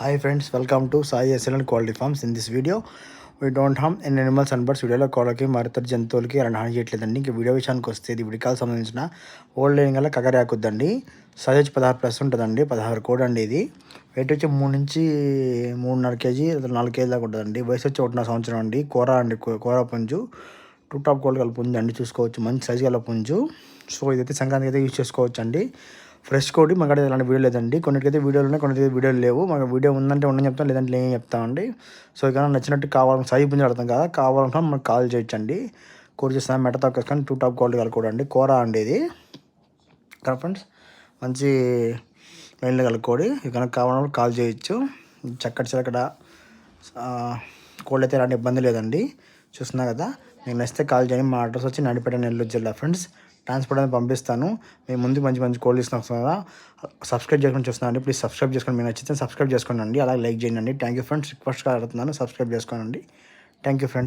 Hi friends, welcome to Sai Excellent Quality Farms. In this video, we don't harm any animals and birds వీడియోలో కోళ్ళకి మరితర జంతువులకి అలాంటి హాని చేయట్లేదండి. ఇంక వీడియో విషయానికి వస్తే ఇది విడికాలకు సంబంధించిన ఓల్డ్ లైన్ గల కగరాకుద్దండి సైజ్ వచ్చి పదహారు ప్లస్ ఉంటుందండి. పదహారు కోడ్ అండి ఇది. వెయిట్ వచ్చి మూడు నుంచి మూడున్నర కేజీ లేదా నాలుగు కేజీ దాకా ఉంటుందండి. వయసు వచ్చి ఒకటిన్నర సంవత్సరం అండి. కూర అండి కూర పుంజు. టూ టాప్ కోల్డ్ కలిపి ఉందండి అండి. చూసుకోవచ్చు. మంచి సైజు గల పుంజు. సో ఇదైతే సంక్రాంతికి అయితే యూజ్ చేసుకోవచ్చు అండి ఫ్రెష్ కోడి మాకు ఇలాంటి వీడియో లేదండి. కొన్నిటికైతే వీడియోలు ఉన్నాయి కొన్నిటికైతే వీడియోలు లేవు. మాకు వీడియో ఉందంటే ఉండని చెప్తాను లేదంటే లేని చెప్తామండి సో ఇక నచ్చినట్టు కావాలని సైజు అర్థం కదా? కావాలంటే మనకు కాల్ చేయొచ్చండి. కూర చేస్తాను మెట తక్కువ టూ టాప్ క్వాలిటీ కల అండి. కూర అండి ఇది. కదా ఫ్రెండ్స్ మంచి మెయిన్లో కలుపుకోడి ఇక కావాలన్నప్పుడు కాల్ చేయొచ్చు. చక్కటి చిలకడ కోళ్ళు అయితే ఎలాంటి ఇబ్బంది లేదండి. చూస్తున్నా కదా మీకు నచ్చితే కాల్ చేయండి. మా అడ్రస్ వచ్చి నడిపేట నెల్లూరు జిల్లా ఫ్రెండ్స్ ట్రాన్స్పోర్ట్ అనేది పంపిస్తాను. మేము ముందు మంచి మంచి కోళ్ళు ఇస్తున్నాం కదా. సబ్స్క్రైబ్ చేసుకొని చూస్తున్నాను ప్లీజ్ సబ్స్క్రైబ్ చేసుకోండి. మీకు నచ్చితే సబ్స్క్రైబ్ చేసుకోండి అలాగే లైక్ చేయండి. థ్యాంక్ యూ ఫ్రెండ్స్ రిక్వెస్ట్గా అడుగుతున్నాను సబ్స్క్రైబ్ చేసుకోండి థ్యాంక్ యూ ఫ్రెండ్స్